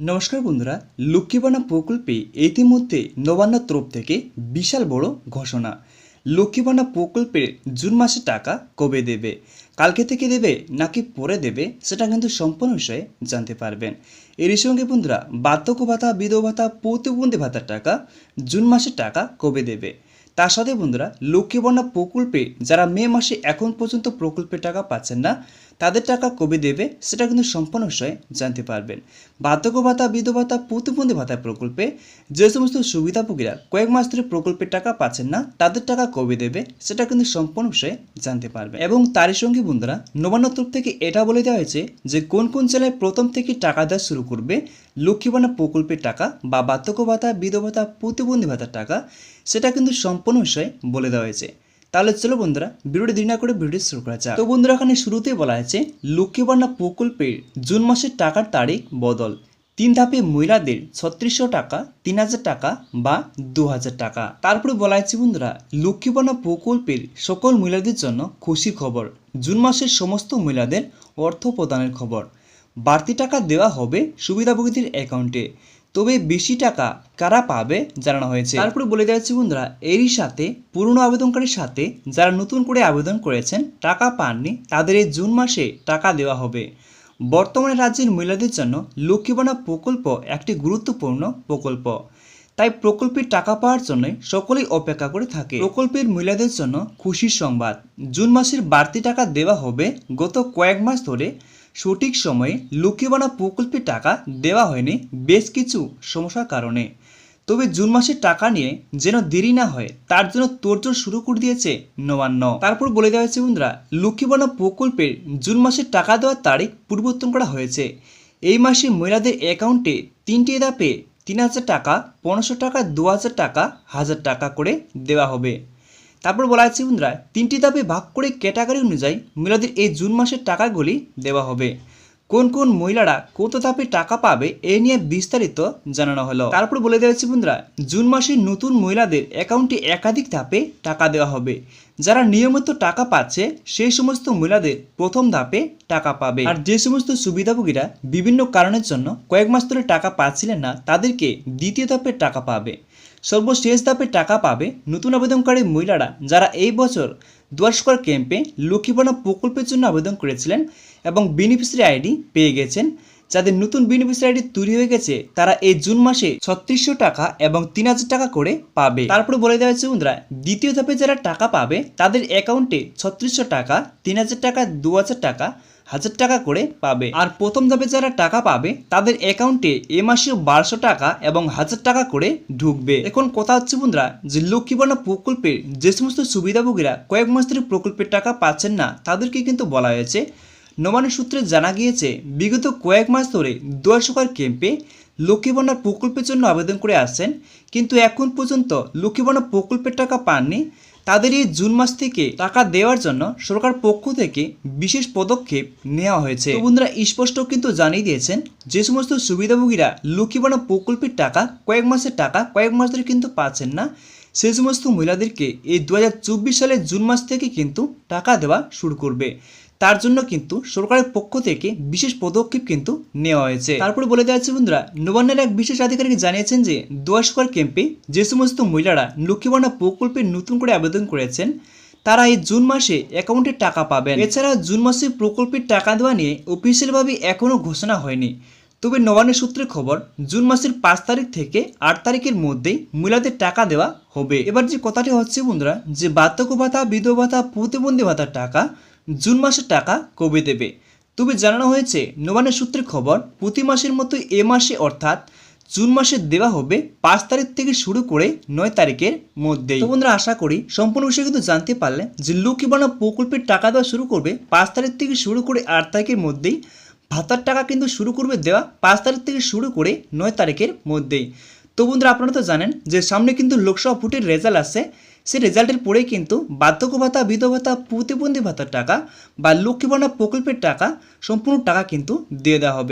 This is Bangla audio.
নমস্কার বন্ধুরা লক্ষ্মীবানা প্রকল্পে ইতিমধ্যে নবান্ন তরফ থেকে বিশাল বড় ঘোষণা। লক্ষ্মীবানা প্রকল্পের জুন মাসে টাকা কবে দেবে, কালকে থেকে দেবে নাকি পরে দেবে, সেটা কিন্তু সম্পূর্ণ বিষয়ে জানতে পারবেন। এর সঙ্গে বন্ধুরা, বার্ধক্য ভাতা বিধবা ভাতা প্রতিবন্ধী ভাতার টাকা জুন মাসে টাকা কবে দেবে? তার সাথে বন্ধুরা লক্ষ্মী বন্যা প্রকল্পে যারা মে মাসে এখন পর্যন্ত প্রকল্পের টাকা পাচ্ছেন না তাদের টাকা কবে দেবে সেটা কিন্তু সম্পূর্ণ বিষয়ে জানতে পারবেন। বার্ধক্য ভাতা বিধবা ভাতা প্রতিবন্ধী ভাতা প্রকল্পে যে সমস্ত সুবিধাভোগীরা কয়েক মাস ধরে প্রকল্পের টাকা পাচ্ছেন না, তাদের টাকা কবে দেবে সেটা কিন্তু সম্পূর্ণ বিষয়ে জানতে পারবেন। এবং তারই সঙ্গে বন্ধুরা, নবান্ন তরফ থেকে এটা বলে দেওয়া হয়েছে যে কোন কোন জেলায় প্রথম থেকে টাকা দেওয়া শুরু করবে লক্ষ্মীবানা প্রকল্পের টাকা বা বার্ধক্য ভাতা বিধবা ভাতা প্রতিবন্ধী ভাতার টাকা, সেটা কিন্তু সম্পূর্ণ বিষয়ে বলে দেওয়া হয়েছে। তাহলে চলো বন্ধুরা, ভিডিওটি দেরি না করে ভিডিও শুরু করা যাক। তো বন্ধুরা, এখানে শুরুতেই বলা হয়েছে লক্ষ্মী লক্ষ্মীবান্না প্রকল্পের জুন মাসের টাকার তারিখ বদল। তিন ধাপে মহিলাদের ছত্রিশশো টাকা, তিন হাজার টাকা বা দু হাজার টাকা। তারপরে বলা হয়েছে বন্ধুরা লক্ষ্মীবান্না প্রকল্পের সকল মহিলাদের জন্য খুশি খবর। জুন মাসের সমস্ত মহিলাদের অর্থ প্রদানের খবর। বাড়তি টাকা দেওয়া হবে সুবিধাভোগীদের অ্যাকাউন্টে। তবে বেশি টাকা কারা পাবে জানানো হয়েছে। তারপরে বলে দেওয়া হচ্ছে বন্ধুরা, এরই সাথে, পুরনো আবেদনকারীর সাথে যারা নতুন করে আবেদন করেছেন, টাকা পাননি, তাদের এই জুন মাসে টাকা দেওয়া হবে। বর্তমানে রাজ্যের মহিলাদের জন্য লক্ষ্মীবানা প্রকল্প একটি গুরুত্বপূর্ণ প্রকল্প। তাই প্রকল্পের টাকা পাওয়ার জন্য সকলেই অপেক্ষা করে থাকে। প্রকল্পের মহিলাদের জন্য খুশির সংবাদ। জুন মাসের বাড়তি টাকা দেওয়া হবে গত কয়েক মাস ধরে সঠিক সময়ে লক্ষ্মীবানা প্রকল্পের টাকা দেওয়া হয়নি বেশ কিছু সমস্যার কারণে। তবে জুন মাসের টাকা নিয়ে যেন দেরি না হয়, তার জন্য তোড়জোড় শুরু করে দিয়েছে নবান্ন। তারপর বলে দেওয়া হয়েছে, বন্ধুরা লক্ষ্মীবানা প্রকল্পের জুন মাসের টাকা দেওয়ার তারিখ পরিবর্তন করা হয়েছে। এই মাসে মহিলাদের অ্যাকাউন্টে তিনটি ধাপে তিন হাজার টাকা, পনেরোশো টাকা, দু হাজার টাকা হাজার টাকা করে দেওয়া হবে। তারপর বলা আছে বন্ধুরা, তিনটি ধাপে ভাগ করে ক্যাটাগরি অনুযায়ী মহিলাদের এই জুন মাসের টাকাগুলি দেওয়া হবে। কোন কোন মহিলারা কত ধাপে টাকা পাবে এ নিয়ে বিস্তারিত জানানো হলো। তারপর বলে দেওয়া হচ্ছে বন্ধুরা, জুন মাসে নতুন মহিলাদের অ্যাকাউন্টে একাধিক ধাপে টাকা দেওয়া হবে। যারা নিয়মিত টাকা পাচ্ছে, সেই সমস্ত মহিলাদের প্রথম ধাপে টাকা পাবে। আর যে সমস্ত সুবিধাভোগীরা বিভিন্ন কারণের জন্য কয়েক মাস ধরে টাকা পাচ্ছিলেন না, তাদেরকে দ্বিতীয় ধাপে টাকা পাবে। সর্বশেষ ধাপে টাকা পাবে নতুন আবেদনকারী মহিলারা যারা এই বছর দুয়ারস্কর ক্যাম্পে লক্ষ্মীপনা প্রকল্পের জন্য আবেদন করেছিলেন এবং বেনিফিসিয়ারি আইডি পেয়ে গেছেন। যাদের নতুন বেনিফিসিয়ারি আইডি তৈরি হয়ে গেছে, তারা এই জুন মাসে ছত্রিশশো টাকা এবং তিন হাজার টাকা করে পাবে। তারপরে বলে দেওয়া হচ্ছে বন্ধুরা, দ্বিতীয় ধাপে যারা টাকা পাবে, তাদের অ্যাকাউন্টে ছত্রিশশো টাকা, তিন হাজার টাকা, দু হাজার টাকা হাজার টাকা করে পাবে। আর প্রথম ধাপে যারা টাকা পাবে, তাদের অ্যাকাউন্টে এ মাসে বারোশো টাকা এবং হাজার টাকা করে ঢুকবে। এখন কথা হচ্ছে বন্ধুরা যে লক্ষ্মীবর্ণা প্রকল্পের যে সমস্ত সুবিধাভোগীরা কয়েক মাস ধরে প্রকল্পের টাকা পাচ্ছেন না, তাদেরকে কিন্তু বলা হয়েছে। নবান্ন সূত্রে জানা গিয়েছে, বিগত কয়েক মাস ধরে দুয়ারসকার ক্যাম্পে লক্ষ্মীবন্যার প্রকল্পের জন্য আবেদন করে আসছেন। কিন্তু এখন পর্যন্ত লক্ষ্মীবন্যা প্রকল্পের টাকা পাননি। তাদের এই জুন মাস থেকে টাকা দেওয়ার জন্য সরকার পক্ষ থেকে বিশেষ পদক্ষেপ নেওয়া হয়েছে। বন্ধুরা, স্পষ্ট কিন্তু জানিয়ে দিয়েছেন যে সমস্ত সুবিধাভোগীরা লক্ষ্মীবানা প্রকল্পের টাকা, কয়েক মাসের টাকা, কয়েক মাস ধরে কিন্তু পাচ্ছেন না। সেই সমস্ত মহিলাদেরকে এই দু হাজার চব্বিশ সালের জুন মাস থেকে কিন্তু টাকা দেওয়া শুরু করবে। তার জন্য কিন্তু সরকারের পক্ষ থেকে বিশেষ পদক্ষেপ কিন্তু নেওয়া হয়েছে। তারপরে বলে দেওয়া হচ্ছে বন্ধুরা, নবান্নের এক বিশেষ আধিকারিক জানিয়েছেন যে দোয়াশকর ক্যাম্পে যে সমস্ত মহিলারা লক্ষ্মীবানা প্রকল্পে নতুন করে আবেদন করেছেন, তারা এই জুন মাসে অ্যাকাউন্টে টাকা পাবেন। এছাড়া জুন মাসে প্রকল্পের টাকা দেওয়া নিয়ে অফিসিয়ালভাবে এখনও ঘোষণা হয়নি। তবে নবান্নের সূত্রের খবর, জুন মাসের পাঁচ তারিখ থেকে আট তারিখের মধ্যেই মহিলাদের টাকা দেওয়া হবে। এবার যে কথাটি হচ্ছে বন্ধুরা, যে বার্ধক্য ভাতা, বিধবা ভাতা, প্রতিবন্ধী ভাতার টাকা জুন মাসের টাকা কবে দেবে? তবে জানানো হয়েছে, নবান্নের সূত্রের খবর, প্রতি মাসের মতো এ মাসে অর্থাৎ জুন মাসে দেওয়া হবে পাঁচ তারিখ থেকে শুরু করে নয় তারিখের মধ্যেই। বন্ধুরা, আশা করি সম্পূর্ণ বিষয়ে কিন্তু জানতে পারলে যে লক্ষ্মীবানা প্রকল্পের টাকা দেওয়া শুরু করবে পাঁচ তারিখ থেকে শুরু করে আট তারিখের মধ্যেই। ভাতার টাকা কিন্তু শুরু করবে দেওয়া পাঁচ তারিখ থেকে শুরু করে নয় তারিখের মধ্যেই। তো বন্ধুরা, আপনারা তো জানেন যে সামনে কিন্তু লোকসভা ভোটের রেজাল্ট আসছে। সেই রেজাল্টের পরেই কিন্তু বার্ধক্য ভাতা বিধ ভাতা প্রতিবন্ধী ভাতার টাকা বা লক্ষ্মী প্রকল্পের টাকা, সম্পূর্ণ টাকা কিন্তু দিয়ে দেওয়া হবে।